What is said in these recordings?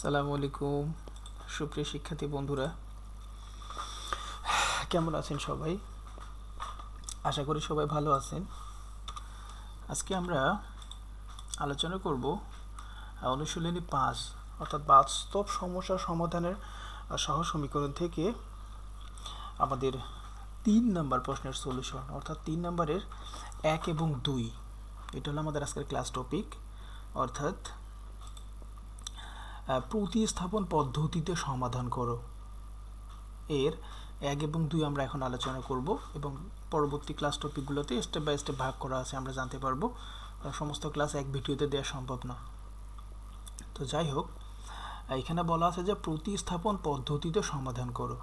সালামু আলাইকুম। সুপ্রিয় শিক্ষার্থী বন্ধুরা, কেমন আছেন সবাই? আশা করি সবাই ভালো আছেন। আজকে আমরা আলোচনা করব অনুশীলনী পাঁচ, অর্থাৎ বাস্তব সমস্যা সমাধানের সহ সমীকরণ থেকে আমাদের তিন নম্বর প্রশ্নের সলিউশন অর্থাৎ তিন নাম্বারের এক এবং দুই। এটা হলো আমাদের আজকের ক্লাস টপিক অর্থাৎ প্রতিস্থাপন পদ্ধতিতে সমাধান করো। এর এক এবং দুই আমরা এখন আলোচনা করব এবং পরবর্তী ক্লাস টপিকগুলোতে স্টেপ বাই স্টেপ ভাগ করা আছে, আমরা জানতে পারব। সমস্ত ক্লাস এক ভিডিওতে দেওয়া সম্ভব না। তো যাই হোক এখানে বলা আছে যে প্রতিস্থাপন পদ্ধতিতে সমাধান করো।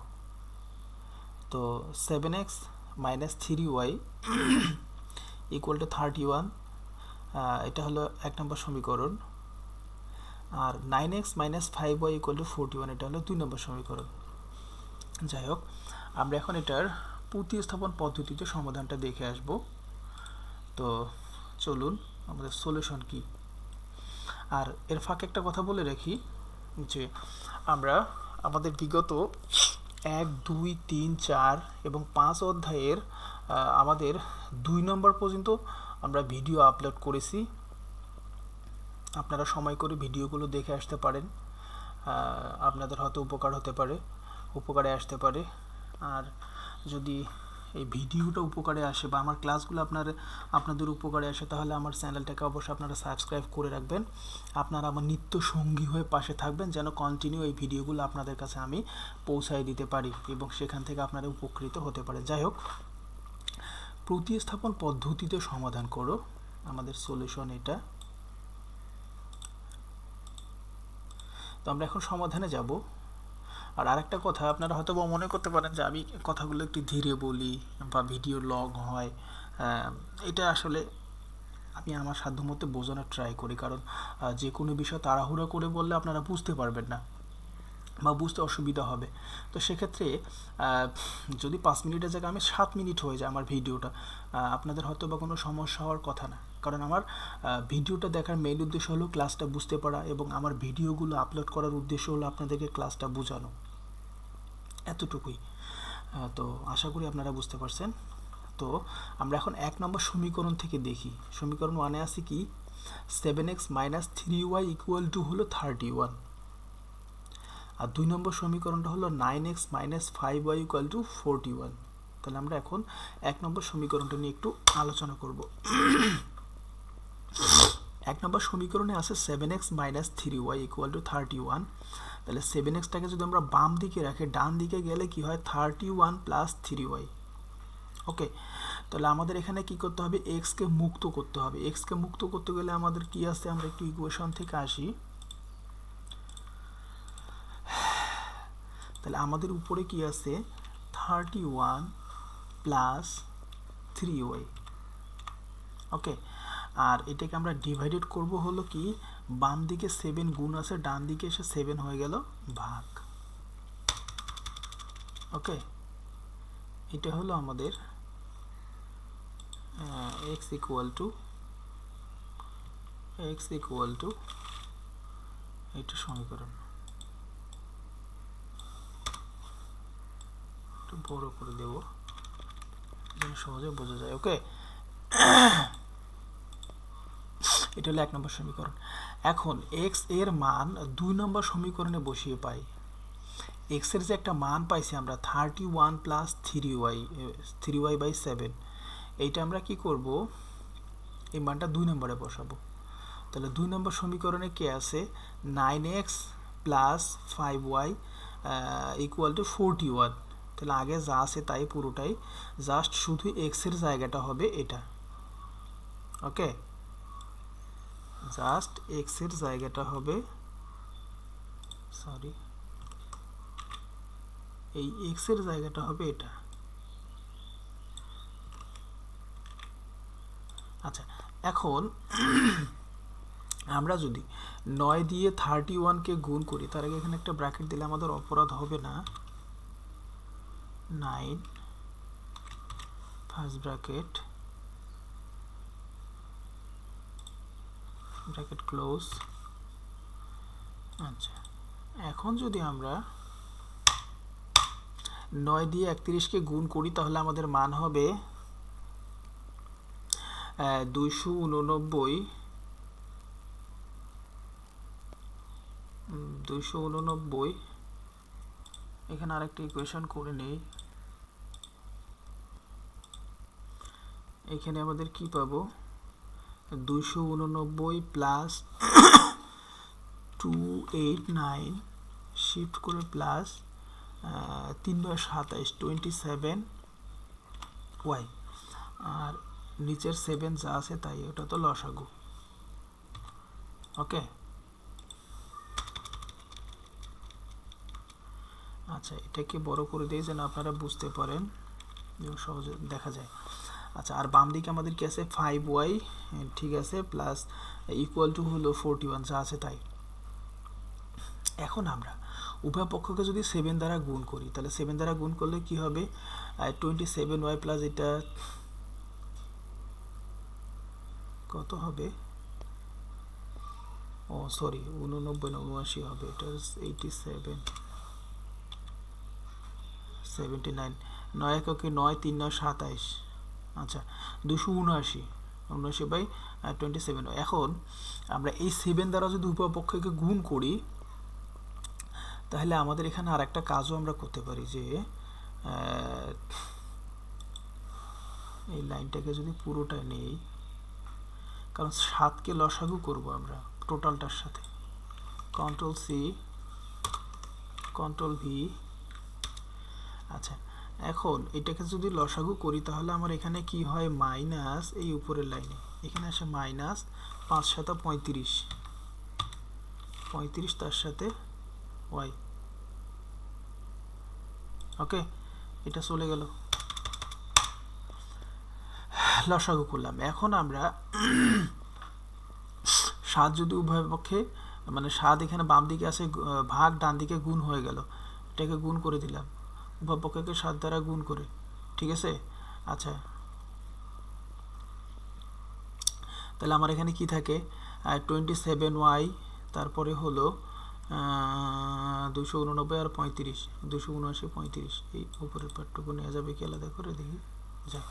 তো seven X minus three Y equal to thirty one এটা হলো এক নম্বর সমীকরণ। আর nine X minus five Y equal to forty one এটা হলো দুই নম্বর সমীকরণ। যাই হোক, আমরা এখন এটার প্রতিস্থাপন পদ্ধতিতে সমাধানটা দেখে আসব। তো চলুন, আমাদের সলিউশন কি? আর এর ফাঁকে একটা কথা বলে রাখি, যে আমরা আমাদের বিগত এক, দুই, তিন, চার এবং পাঁচ অধ্যায়ের আমাদের দুই নম্বর পর্যন্ত আমরা ভিডিও আপলোড করেছি। আপনারা সময় করে ভিডিওগুলো দেখে আসতে পারেন। আপনাদের হয়তো উপকার হতে পারে, উপকারে আসতে পারে। আর যদি এই ভিডিওটা উপকারে আসে বা আমার ক্লাসগুলো আপনার, আপনাদের উপকারে আসে, তাহলে আমার চ্যানেলটাকে অবশ্যই আপনারা সাবস্ক্রাইব করে রাখবেন। আপনারা আমার নিত্য সঙ্গী হয়ে পাশে থাকবেন, যেন কন্টিনিউ এই ভিডিওগুলো আপনাদের কাছে আমি পৌঁছায় দিতে পারি এবং সেখান থেকে আপনারা উপকৃত হতে পারে যাই হোক, প্রতিস্থাপন পদ্ধতিতে সমাধান করো। আমাদের সলিউশন এটা। তো আমরা এখন সমাধানে যাব। আর আরেকটা কথা, আপনারা হয়তো বা মনে করতে পারেন যে আমি কথাগুলো একটু ধীরে বলি বা ভিডিও লং হয়। এটা আসলে আমি আমার সাধ্যমতো বোঝানোর ট্রাই করি। কারণ যে কোনো বিষয় তাড়াহুড়ো করে বললে আপনারা বুঝতে পারবেন না বা বুঝতে অসুবিধা হবে। তো সেক্ষেত্রে যদি পাঁচ মিনিটের জায়গায় আমি সাত মিনিট হয়ে যায় আমার ভিডিওটা আপনাদের হয়তো বা কোনো সমস্যা হওয়ার কথা না। কারণ আমার ভিডিওটা দেখার মেইন উদ্দেশ্য হলো ক্লাসটা বুঝতে পারা এবং আমার ভিডিওগুলো আপলোড করার উদ্দেশ্য হলো আপনাদেরকে ক্লাসটা বোঝানো। এতটুকুই। তো আশা করি আপনারা বুঝতে পারছেন। তো আমরা এখন এক নম্বর সমীকরণ থেকে দেখি। সমীকরণ ওয়ানে আছে কি? Seven X minus three Y equal to হলো থার্টি ওয়ান আর দুই নম্বর সমীকরণটা হলো nine X minus five Y equal to forty one তাহলে আমরা এখন এক নম্বর সমীকরণটা নিয়ে একটু আলোচনা করব। এক নম্বর সমীকরণে আছে seven X minus three Y equal to thirty one তাহলে সেভেন এক্সটাকে যদি আমরা বাম দিকে রাখি, ডান দিকে গেলে কি হয়? Thirty one plus three Y okay তাহলে আমাদের এখানে কি করতে হবে? এক্সকে মুক্ত করতে হবে। এক্সকে মুক্ত করতে গেলে আমাদের কি আছে? আমরা একটু ইকুয়েশন থেকে আসি। তাহলে আমাদের উপরে কি আছে? Thirty one plus three Y okay আর এটাকে আমরা ডিভাইডেড করব হলো কি, বাম দিকে সেভেন গুণ আছে, ডান দিকে এসে সেভেন হয়ে গেল ভাগ। ওকে এটা হলো আমাদের X equal to X equal to এটা সমীকরণ। একটু বড় করে দেব সহজে বোঝা যায় ওকে এটা হলো এক নম্বর সমীকরণ। এখন এক্সের মান দুই নম্বর সমীকরণে বসিয়ে পাই। এক্সের যে একটা মান পাইছি আমরা thirty one plus three Y three Y by seven এইটা আমরা কি করব? এই মানটা দুই নম্বরে বসাবো। তাহলে দুই নম্বর সমীকরণে কে আছে? Nine X plus five Y equal to forty one তাহলে আগে যা আছে তাই পুরোটাই জাস্ট শুধু এক্সের জায়গাটা হবে এটা। ওকে জাস্ট এক্সের জায়গাটা হবে সরি এই এক্সের জায়গাটা হবে এটা। আচ্ছা এখন আমরা যদি নয় দিয়ে থার্টি ওয়ানকে গুণ করি, তার আগে এখানে একটা ব্র্যাকেট দিলে আমাদের অপরাধ হবে না। Nine first bracket bracket close আচ্ছা এখন যদি আমরা নয় দিয়ে একত্রিশকে গুণ করি, তাহলে আমাদের মান হবে দুইশো উননব্বই দুইশো উননব্বই। এখানে আরেকটা ইকুয়েশন করে নেই। এখানে আমাদের কি পাবো? দুইশো উননব্বই plus two eight nine shift করে প্লাস তিন নয় সাতাইশ টোয়েন্টি সেভেন ওয়াই আর নিচের সেভেন যা আছে তাই, ওটা তো লসাগু। ওকে আচ্ছা এটাকে বড় করে দিয়ে যেন আপনারা বুঝতে পারেন। সহজে দেখা যায়। আচ্ছা আর বাম দিকে আমাদের কি আছে? ফাইভ ওয়াই ঠিক আছে প্লাস ইকুয়াল টু হলো ফোরটি ওয়ান যা আছে তাই। এখন আমরা উভয় পক্ষকে যদি সেভেন দ্বারা গুণ করি, তাহলে সেভেন দ্বারা গুণ করলে কি হবে? টোয়েন্টি সেভেন ওয়াই প্লাস এটা কত হবে? ও সরি উননব্বই উনআশি হবে, এটা এইটি সেভেন সেভেন্টি নাইন নয় এককে নয়, তিন নয়, সাতাইশ। আচ্ছা দুশো উনআশি উনআশি বাই টোয়েন্টি সেভেন এখন আমরা এই সেভেন দ্বারা যদি উপপক্ষকে গুণ করি, তাহলে আমাদের এখানে আর একটা কাজও আমরা করতে পারি যে এই লাইনটাকে যদি পুরোটা নেই, কারণ সাতকে লসাগু করব আমরা টোটালটার সাথে। কন্ট্রোল সি কন্ট্রোল ভি আচ্ছা এখন এটাকে যদি লসাগু করি, তাহলে আমার এখানে কি হয়? মাইনাস এই উপরের লাইনে। এখানে আসে মাইনাস পাঁচ সাতা পঁয়ত্রিশ। পঁয়ত্রিশ তার সাথে ওয়াই। ওকে? এটা চলে গেল। লসাগু করলাম। এখন আমরা সাত যদি উভয় পক্ষে মানে সাত এখানে বাম দিকে আছে ভাগ ডান দিকে গুণ হয়ে গেল। এটাকে গুণ করে দিলাম। উভয় পক্ষকে সাত দ্বারা গুণ করে, ঠিক আছে? আচ্ছা। তাহলে আমার এখানে কি থাকে? টোয়েন্টি সেভেন ওয়াই তারপরে হলো দুশো উননব্বই আর পঁয়ত্রিশ। দুশো উনআশি পঁয়ত্রিশ। এই উপরের পাঠটুকু নেওয়া যাবে কি আলাদা করে? দেখি। যাই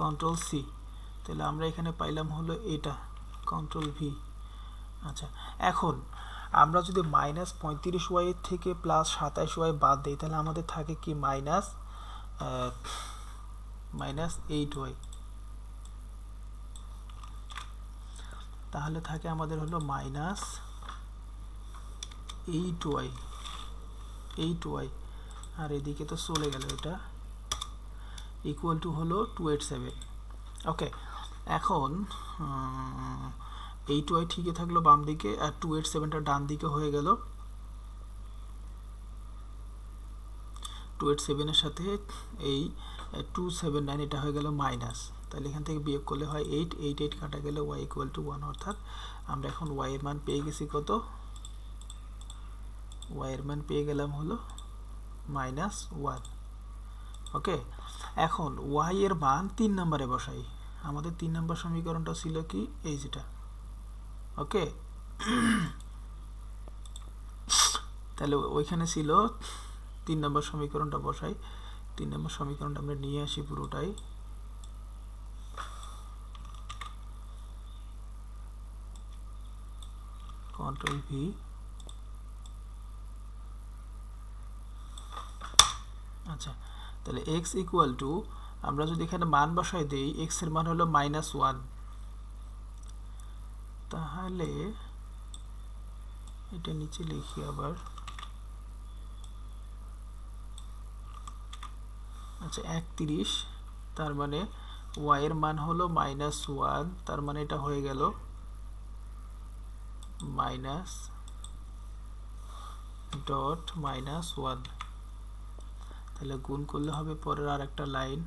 কন্ট্রোল সি তাহলে আমরা এখানে পাইলাম হলো এটা কন্ট্রোল ভি আচ্ছা এখন আমরা যদি মাইনাস পঁয়ত্রিশ ওয়াইয়ের থেকে প্লাস সাতাইশ ওয়াই বাদ দিই, তাহলে আমাদের থাকে কি মাইনাস মাইনাস এইট ওয়াই। তাহলে থাকে আমাদের হলো minus eight Y eight Y. আর এদিকে তো চলে গেল এটা। ইকুয়াল টু হলো টু এইট সেভেন ওকে এখন এইট ওয়াই ঠিকই থাকল বাম দিকে আর টু এইট সেভেনটা ডান দিকে হয়ে গেল। টু এইট সেভেনের সাথে এই টু সেভেন নাইন এটা হয়ে গেল মাইনাস তাহলে এখান থেকে বিয়োগ করলে হয় এইট এইট এইট কাটা গেলে ওয়াই ইকুয়াল টু ওয়ান অর্থাৎ আমরা এখন ওয়াই এর মান পেয়ে গেছি কত? ওয়াই এর মান পেয়ে গেলাম হলো মাইনাস ওয়ান ওকে? এখন ওয়াই এর মান তিন নম্বরে বসাই। আমাদের তিন নম্বর সমীকরণটা ছিল কি? এই যেটা। ওকে। তাহলে ওইখানে ছিল তিন নম্বর সমীকরণটা বসাই। তিন নম্বর সমীকরণটা আমরা নিয়ে আসি পুরোটাই। কন্ট্রোল ভি আচ্ছা তাহলে এক্স ইকুয়াল টু আমরা যদি এখানে মান বসাই দিই এক্সের মান হলো মাইনাস ওয়ান তাহলে এটা নিচে লিখি আবার। আচ্ছা একত্রিশ, তার মানে ওয়াই এর মান হলো মাইনাস ওয়ান তার মানে এটা হয়ে গেল মাইনাস ডট মাইনাস ওয়ান তাহলে গুণ করলে হবে পরের আর একটা লাইন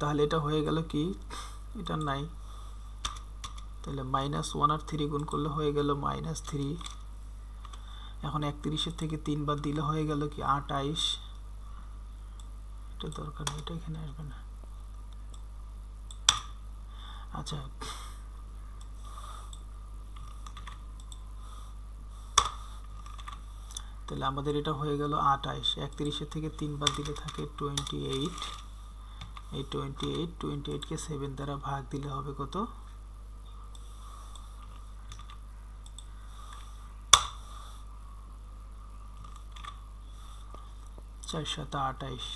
তাহলে এটা হয়ে গেল কি? এটা নাই। তাহলে মাইনাস ওয়ান আর থ্রি গুণ করলে হয়ে গেল মাইনাস থ্রি এখন একত্রিশের থেকে তিনবার দিলে হয়ে গেল কি? আটাইশ এটা দরকার নেই, এটা এখানে আসবে না। আচ্ছা। তাহলে আমাদের এটা হয়ে গেল আঠাইশ। একত্রিশের থেকে তিনবার দিলে থাকে টোয়েন্টি এইট এই টোয়েন্টি এইট টোয়েন্টি এইটকে সেভেন দ্বারা ভাগ দিলে হবে কত? চারশত আঠাইশ।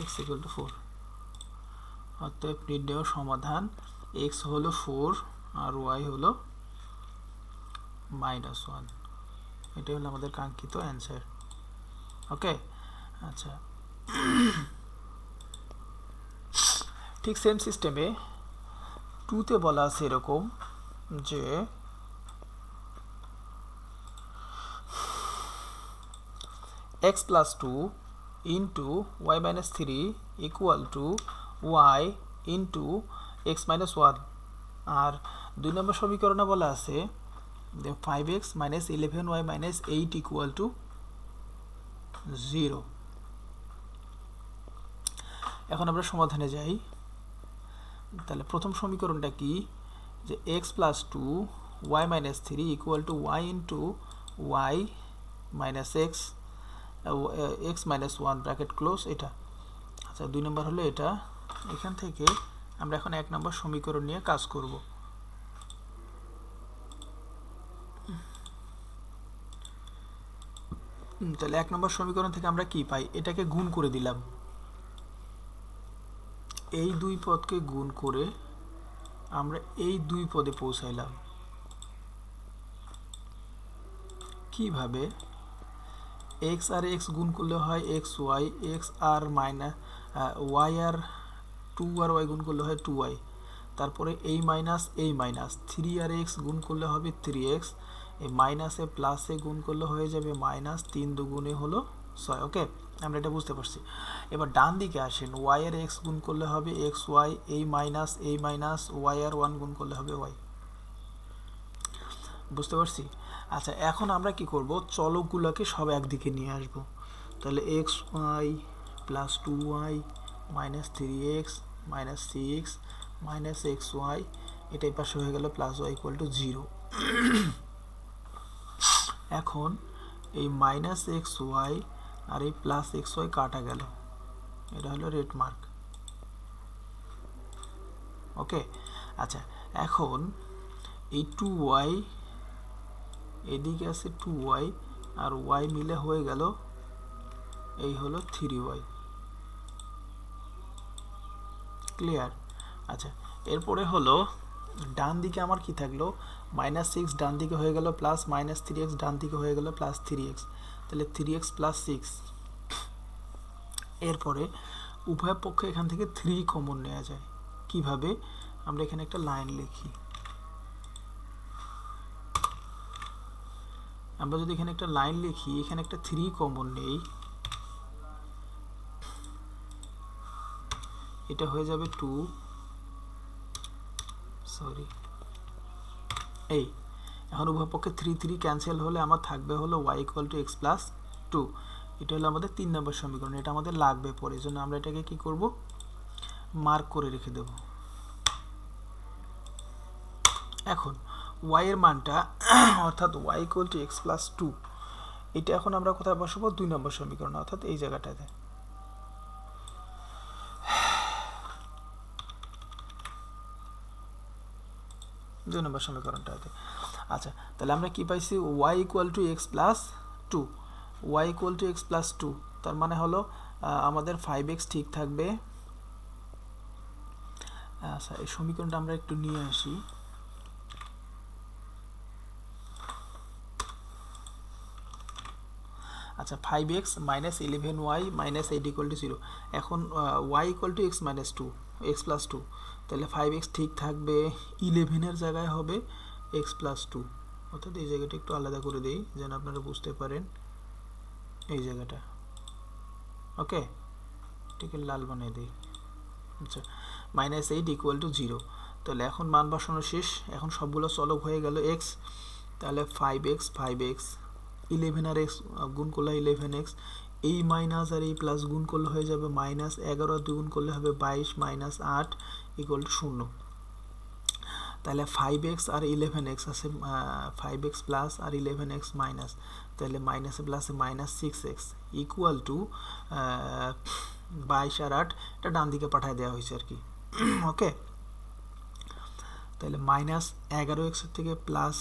এক্স ইকুয়াল টু ফোর অতএব নির্ণয় সমাধান এক্স হলো ফোর আর ওয়াই হলো মাইনাস ওয়ান এটাই হলো আমাদের কাঙ্ক্ষিত অ্যান্সার ওকে আচ্ছা। ঠিক সেম সিস্টেমে টুতে বলা আছে এরকম যে X plus two into Y minus three equal to Y into X minus one আর দুই নম্বর সমীকরণে বলা আছে five X minus eleven Y minus eight equal to zero. এখন আমরা সমাধানে যাই। তাহলে প্রথম সমীকরণটা কি? যে X plus two Y minus three equal to Y into Y minus X X minus one bracket close এটা। আচ্ছা দুই নম্বর হলো এটা। এখান থেকে আমরা এখন এক নম্বর সমীকরণ নিয়ে কাজ করব। তাহলে এক নম্বর সমীকরণ থেকে আমরা কি পাই? এটাকে গুণ করে দিলাম। এই দুই পদকে গুণ করে আমরা এই দুই পদে পৌঁছাইলাম। কীভাবে? এক্স আর এক্স গুণ করলে হয় এক্স ওয়াই এক্স আর মাইনাস ওয়াই আর টু আর ওয়াই গুণ করলে হয় টু ওয়াই তারপরে এই মাইনাস এই মাইনাস থ্রি আর এক্স গুণ করলে হবে থ্রি এক্স এই মাইনাসে প্লাসে গুণ করলে হয়ে যাবে মাইনাস তিন দুগুণে হলো ছয় ওকে আমরা এটা বুঝতে পারছি। এবার ডান দিকে আসেন ওয়াই আর এক্স গুণ করলে হবে এক্স ওয়াই এই মাইনাস এই মাইনাস ওয়াই আর ওয়ান গুণ করলে হবে ওয়াই বুঝতে পারছি? আচ্ছা এখন আমরা কি করব? চলকগুলোকে সব একদিকে নিয়ে আসব। তাহলে X Y plus two Y minus three X minus six minus X Y এটাই পাশে হয়ে গেল plus Y equal to zero এখন এই মাইনাস এক্স ওয়াই আর এই প্লাস এক্স ওয়াই কাটা গেল। এটা হলো রেড মার্ক ওকে আচ্ছা এখন এই টু ওয়াই এদিকে আছে টু ওয়াই আর ওয়াই মিলে হয়ে গেল এই হলো থ্রি ওয়াই ক্লিয়ার আচ্ছা এরপরে হলো ডান দিকে আমার কি থাকল? মাইনাস সিক্স ডান দিকে হয়ে গেল প্লাস মাইনাস থ্রি এক্স ডান দিকে হয়ে গেল প্লাস থ্রি এক্স তাহলে থ্রি এক্স প্লাস সিক্স এরপরে উভয় পক্ষে এখান থেকে থ্রি কমন নেওয়া যায়। কীভাবে? আমরা এখানে একটা লাইন লিখি। আমরা যদি এখানে একটা লাইন লিখি, এখানে একটা থ্রি কমন নেই। এটা হয়ে যাবে টু সরি এই, এখন উভয় পক্ষে থ্রি থ্রি ক্যান্সেল হলে আমার থাকবে হলো Y equal to X plus two এটা হলো আমাদের তিন নম্বর সমীকরণ, এটা আমাদের লাগবে পরে। এই জন্য আমরা এটাকে কি করব? মার্ক করে রেখে দেব। এখন ওয়াই এর মানটা, অর্থাৎ y equal to x plus two এটা এখন আমরা কোথায় বসাবো? দুই নম্বর সমীকরণ, অর্থাৎ এই জায়গাটাতে। দুই নম্বর সমীকরণটাতে আচ্ছা তাহলে আমরা কি পাইছি? Y equal to x plus two y equal to x plus two তার মানে হলো আমাদের ফাইভ এক্স ঠিক থাকবে। আচ্ছা এই সমীকরণটা আমরা একটু নিয়ে আসি। আচ্ছা five x minus eleven y minus eight equal to zero এখন y equal to x minus two x plus two তাহলে ফাইভ এক্স ঠিক থাকবে ইলেভেনের জায়গায় হবে এক্স প্লাস টু অর্থাৎ এই জায়গাটা একটু আলাদা করে দিই, যেন আপনারা বুঝতে পারেন এই জায়গাটা। ওকে এটাকে লাল বানিয়ে দিই। আচ্ছা minus eight equal to zero তাহলে এখন মান বসানো শেষ। এখন সবগুলো সলভ হয়ে গেল এক্স তাহলে five x five x eleven আর এক্স গুণ করলে ইলেভেন এক্স এই মাইনাস আর এই প্লাস গুণ করলে হয়ে যাবে মাইনাস এগারো আর দুই গুণ করলে হবে বাইশ মাইনাস আট ইকুয়াল টু শূন্য। তাহলে ফাইভ এক্স আর ইলেভেন এক্স আছে ফাইভ এক্স প্লাস আর ইলেভেন এক্স মাইনাস তাহলে মাইনাসে প্লাসে minus six x equal to বাইশ আর আট, এটা ডান দিকে পাঠিয়ে দেওয়া হয়েছে আর কি। ওকে তাহলে মাইনাস এগারো এক্সের থেকে প্লাস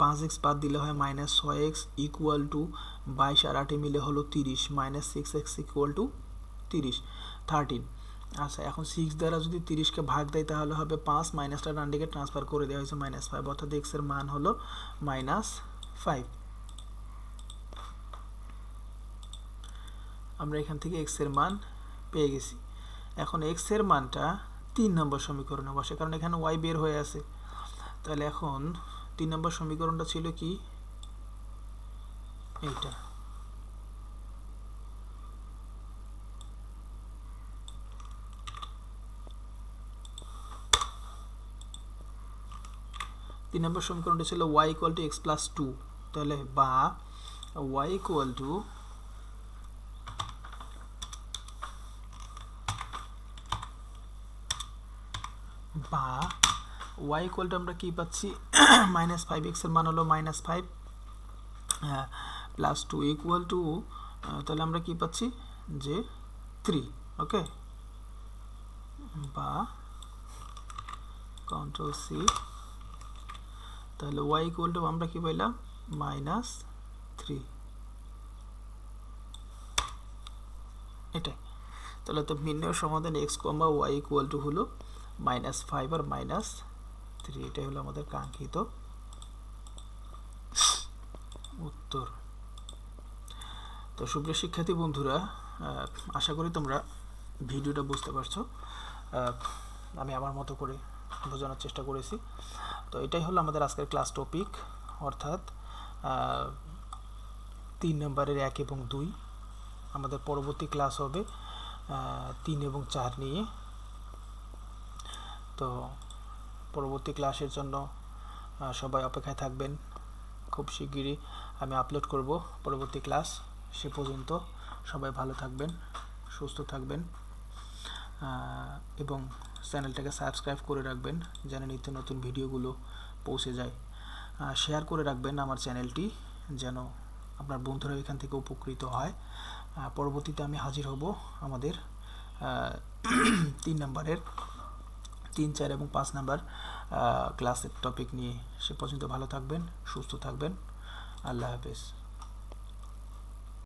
পাঁচ এক্স বাদ দিলে হয় মাইনাস ছয় এক্স ইকুয়াল টু বাইশ আর আটে মিলে হলো তিরিশ minus six x equal to তিরিশ থার্টিন আচ্ছা এখন সিক্স দ্বারা যদি তিরিশকে ভাগ দেয় তাহলে হবে পাঁচ মাইনাসটা ডান দিকে ট্রান্সফার করে দেওয়া হয়েছে মাইনাস ফাইভ অর্থাৎ এক্সের মান হলো মাইনাস ফাইভ আমরা এখান থেকে এক্সের মান পেয়ে গেছি। এখন এক্সের মানটা তিন নম্বর সমীকরণে বসে, কারণ এখানে ওয়াই বের হয়ে আছে। তাহলে এখন তিন নম্বর সমীকরণটা ছিল কি? এইটা। তিন নম্বর সমীকরণটা ছিল y equal to x plus two তাহলে বা ওয়াই ইকুয়াল টু বা ওয়াই ইকুয়াল টু আমরা কী পাচ্ছি? মাইনাস ফাইভ এক্সের মান হলো minus five plus two equal to তাহলে আমরা কি পাচ্ছি? যে থ্রি ওকে বা কন্ট্রোল সি তাহলে ওয়াই ইকুয়াল টু আমরা কি পাইলাম? মাইনাস থ্রি এটাই। তাহলে তো নির্ণয় সমাধান x comma y equal to হলো মাইনাস ফাইভ আর মাইনাস থ্রি এটাই হলো আমাদের কাঙ্ক্ষিত উত্তর। তো সুপ্রিয় শিক্ষার্থী বন্ধুরা আশা করি তোমরা ভিডিওটা বুঝতে পারছ। আমি আমার মতো করে বোঝানোর চেষ্টা করেছি। তো এটাই হলো আমাদের আজকের ক্লাস টপিক অর্থাৎ তিন নম্বরের এক এবং দুই। আমাদের পরবর্তী ক্লাস হবে তিন এবং চার নিয়ে। তো পরবর্তী ক্লাসের জন্য সবাই অপেক্ষায় থাকবেন খুব শিগগিরই। আমি আপলোড করব পরবর্তী ক্লাস, সে পর্যন্ত সবাই ভালো থাকবেন, সুস্থ থাকবেন এবং চ্যানেলটাকে সাবস্ক্রাইব করে রাখবেন যেন নিত্য নতুন ভিডিওগুলো পৌঁছে যায়। শেয়ার করে রাখবেন আমার চ্যানেলটি যেন আপনার বন্ধুরা এখান থেকে উপকৃত হয়। পরবর্তীতে আমি হাজির হব আমাদের তিন নম্বরের তিন, চার এবং পাঁচ নাম্বার ক্লাসের টপিক নিয়ে সে পর্যন্ত ভালো থাকবেন, সুস্থ থাকবেন। আল্লাহ হাফেজ।